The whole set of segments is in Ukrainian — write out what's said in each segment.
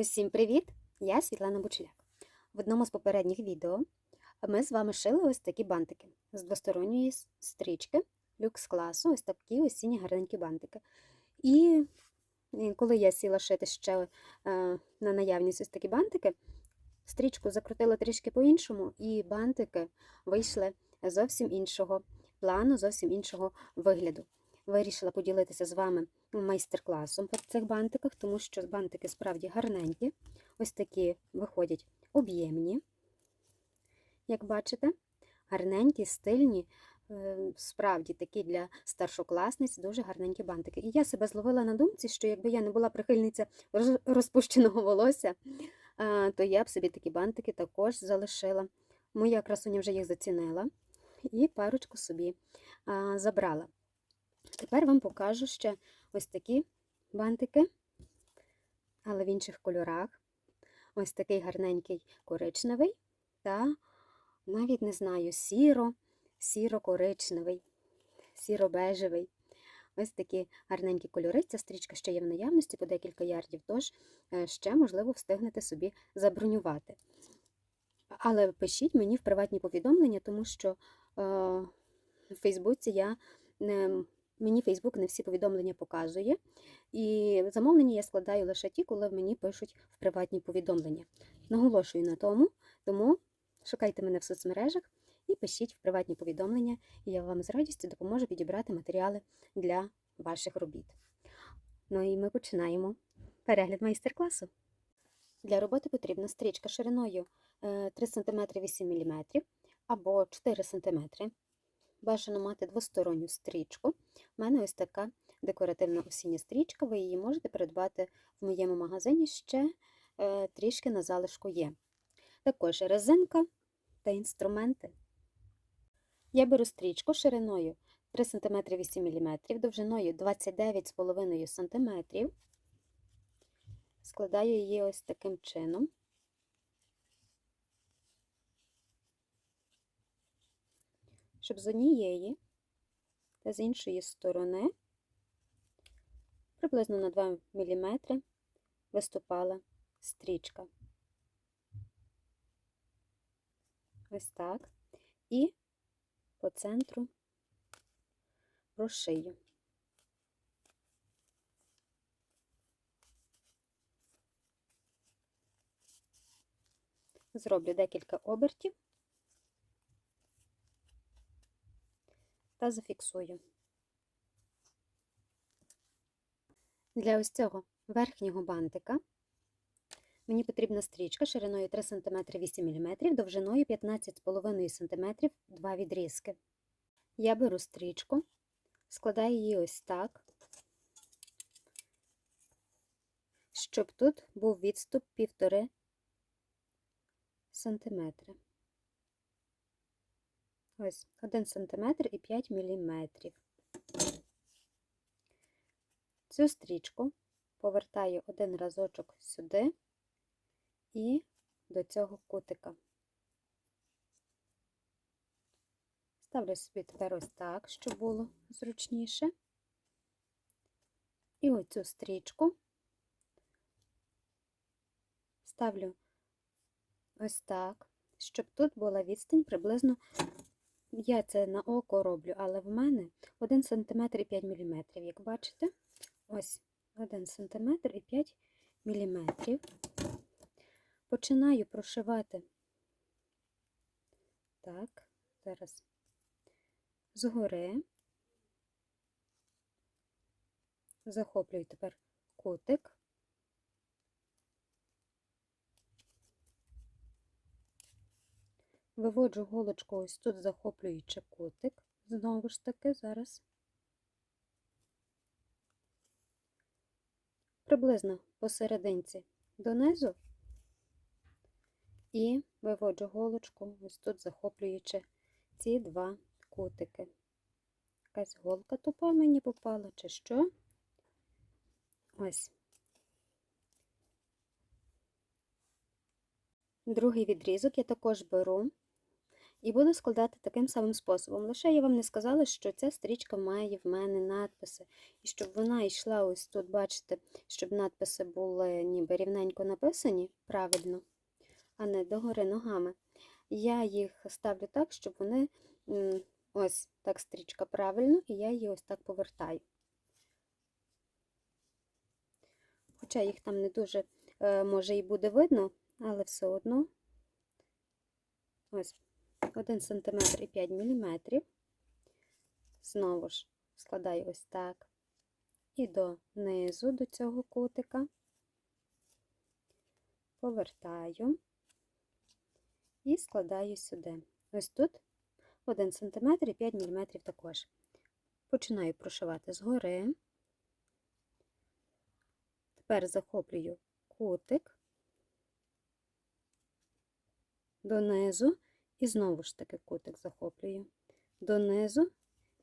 Усім привіт! Я Світлана Бучеляк. В одному з попередніх відео ми з вами шили ось такі бантики з двосторонньої стрічки люкс класу, ось такі осінні гарненькі бантики. І коли я сіла шити ще е, на наявність ось такі бантики, стрічку закрутила трішки по-іншому, і бантики вийшли зовсім іншого плану, зовсім іншого вигляду. Вирішила поділитися з вами майстер-класом по цих бантиках, тому що бантики справді гарненькі. Ось такі виходять об'ємні, як бачите, гарненькі, стильні, е, справді такі для старшокласниць, дуже гарненькі бантики. І я себе зловила на думці, що якби я не була прихильниця розпущеного волосся, то я б собі такі бантики також залишила. Моя красуня вже їх зацінила і парочку собі забрала. Тепер вам покажу ще ось такі бантики, але в інших кольорах. Ось такий гарненький коричневий та навіть не знаю, сіро, сіро-коричневий, сіро-бежевий. Ось такі гарненькі кольори. Ця стрічка ще є в наявності по декілька ярдів, тож е, ще, можливо, встигнете собі забронювати. Але пишіть мені в приватні повідомлення, тому що е, в Фейсбуці я не, мені Фейсбук не всі повідомлення показує. І замовлення я складаю лише ті, коли мені пишуть в приватні повідомлення. Наголошую на тому, тому шукайте мене в соцмережах і пишіть в приватні повідомлення, і я вам з радістю допоможу підібрати матеріали для ваших робіт. Ну і ми починаємо перегляд майстер-класу. Для роботи потрібна стрічка шириною е, 3 см 8 мм або 4 см. Бажано мати двосторонню стрічку. У мене ось така декоративна осіння стрічка. Ви її можете придбати в моєму магазині ще е, трішки на залишку є. Також резинка та інструменти. Я беру стрічку шириною 3 см 8 мм, довжиною 29,5 см. Складаю її ось таким чином. Щоб з однієї та з іншої сторони приблизно на 2 мм виступала стрічка. Ось так. І по центру прошию. Зроблю декілька обертів та зафіксую. Для ось цього верхнього бантика мені потрібна стрічка шириною 3 см 8 мм, довжиною 15,5 см 2 відрізки. Я беру стрічку, складаю її ось так, щоб тут був відступ 1,5 см. Ось 1 см і 5 мм. Цю стрічку повертаю один разочок сюди і до цього кутика. Ставлю собі тепер ось так, щоб було зручніше. І оцю стрічку ставлю ось так, щоб тут була відстань приблизно, я це на око роблю, але в мене 1 см і 5 мм, як бачите. Ось 1 см і 5 мм. Починаю прошивати так, зараз згори, захоплюю тепер кутик. Виводжу голочку ось тут, захоплюючи кутик, знову ж таки, зараз. приблизно посерединці донизу і виводжу голочку, ось тут захоплюючи ці два кутики. Якась голка тупа мені попала, чи що? Ось. Другий відрізок я також беру І буду складати таким самим способом. Лише я вам не сказала, що ця стрічка має в мене надписи. І щоб вона йшла ось тут, бачите, щоб надписи були ніби рівненько написані правильно, а не догори ногами. Я їх ставлю так, щоб вони ось так стрічка правильно, і я її ось так повертаю. Хоча їх там не дуже, е, може, і буде видно, але все одно ось 1 см і 5 мм. Знову ж складаю ось так. І донизу до цього кутика повертаю і складаю сюди. Ось тут 1 см і 5 мм також. Починаю прошивати згори. Тепер захоплюю кутик донизу і знову ж таки кутик захоплюю донизу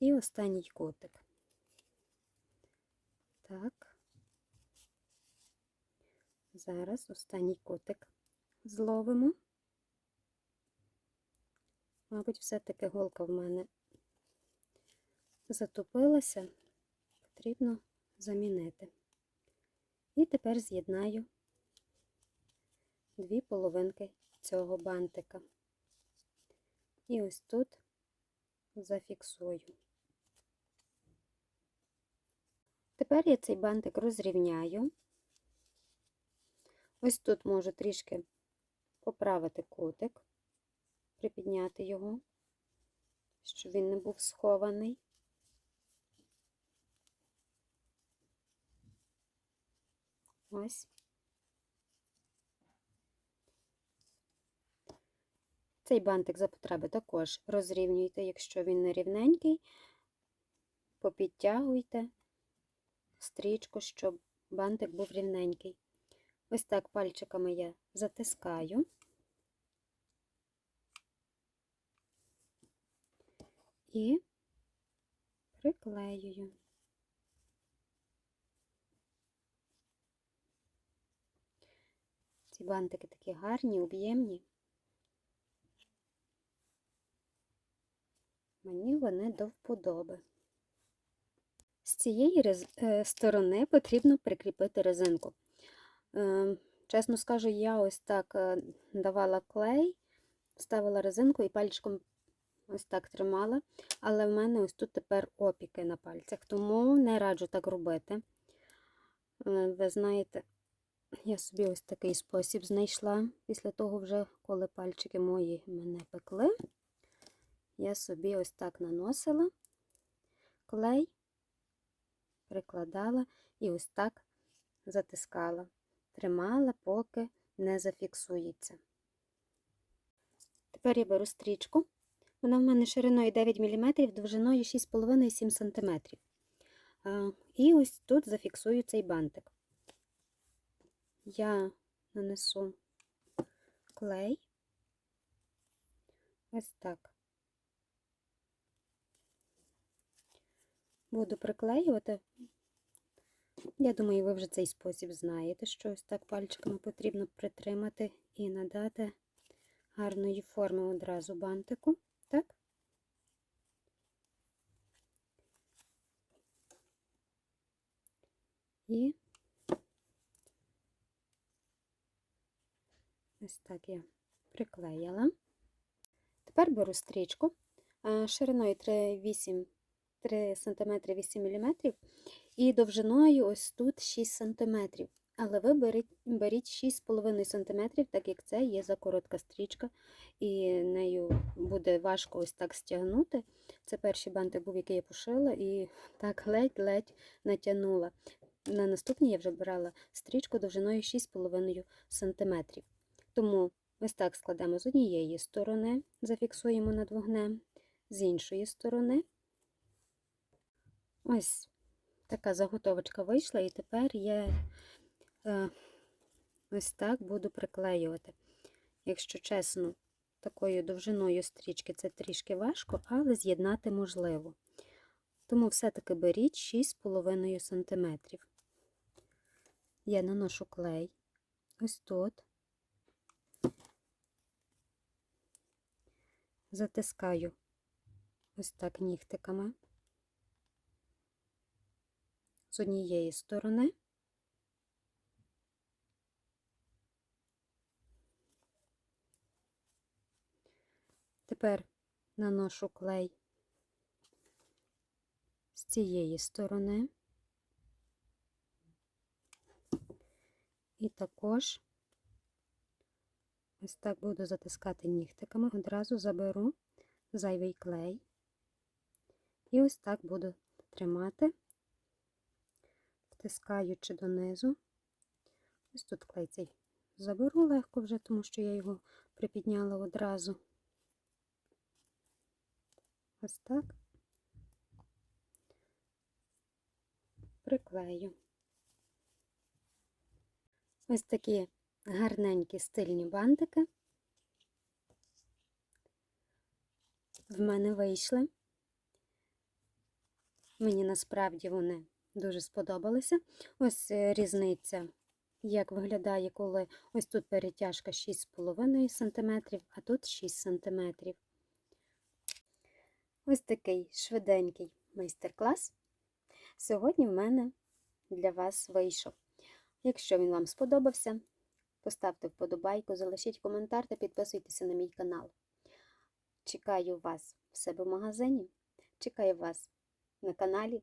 і останній кутик. Так, зараз останній кутик зловимо. Мабуть, все-таки голка в мене затопилася, потрібно замінити. І тепер з'єднаю дві половинки цього бантика. І ось тут зафіксую. Тепер я цей бантик розрівняю. Ось тут можу трішки поправити кутик, припідняти його, щоб він не був схований. Ось. Цей бантик за потреби також розрівнюйте, якщо він не рівненький, попідтягуйте стрічку, щоб бантик був рівненький. Ось так пальчиками я затискаю і приклеюю. Ці бантики такі гарні, об'ємні. Мені вони до вподоби. З цієї е, сторони потрібно прикріпити резинку. Е, Чесно скажу, я ось так е, давала клей, ставила резинку і пальчиком ось так тримала, але в мене ось тут тепер опіки на пальцях, тому не раджу так робити. Ви знаєте, я собі ось такий спосіб знайшла після того, вже коли пальчики мої мене пекли. Я собі ось так наносила клей, прикладала і ось так затискала, тримала, поки не зафіксується. Тепер я беру стрічку. Вона в мене шириною 9 мм, довжиною 6,5-7 см. І ось тут зафіксую цей бантик. Я нанесу клей. Ось так. Буду приклеювати. Я думаю, ви вже цей спосіб знаєте, що ось так пальчиками потрібно притримати і надати гарної форми одразу бантику. Так? І ось так я приклеїла. Тепер беру стрічку шириною 3,8 3 см 8 мм і довжиною ось тут 6 см. Але ви беріть, беріть 6,5 см, так як це є за коротка стрічка, і нею буде важко ось так стягнути. Це перший бантик був, який я пошила, і так ледь-ледь натягнула. На наступній я вже брала стрічку довжиною 6,5 см. Тому ось так складемо з однієї сторони, зафіксуємо над вогнем, з іншої сторони. Ось така заготовочка вийшла, і тепер я е, ось так буду приклеювати. Якщо чесно, такою довжиною стрічки це трішки важко, але з'єднати можливо. Тому все-таки беріть 6,5 см. Я наношу клей ось тут. затискаю ось так нігтиками з однієї сторони. Тепер наношу клей з цієї сторони. І також ось так буду затискати нігтиками, одразу заберу зайвий клей. І ось так буду тримати, втискаючи донизу. Ось тут клей цей заберу легко вже, тому що я його припідняла одразу. Ось так приклею. Ось такі гарненькі стильні бантики в мене вийшли. Мені насправді вони дуже сподобалися. Ось е, різниця, як виглядає, коли ось тут перетяжка 6,5 см, а тут 6 см. Ось такий швиденький майстер-клас. Сьогодні в мене для вас вийшов. Якщо він вам сподобався, поставте вподобайку, залишіть коментар та підписуйтеся на мій канал. Чекаю вас в себе в магазині. Чекаю вас на каналі.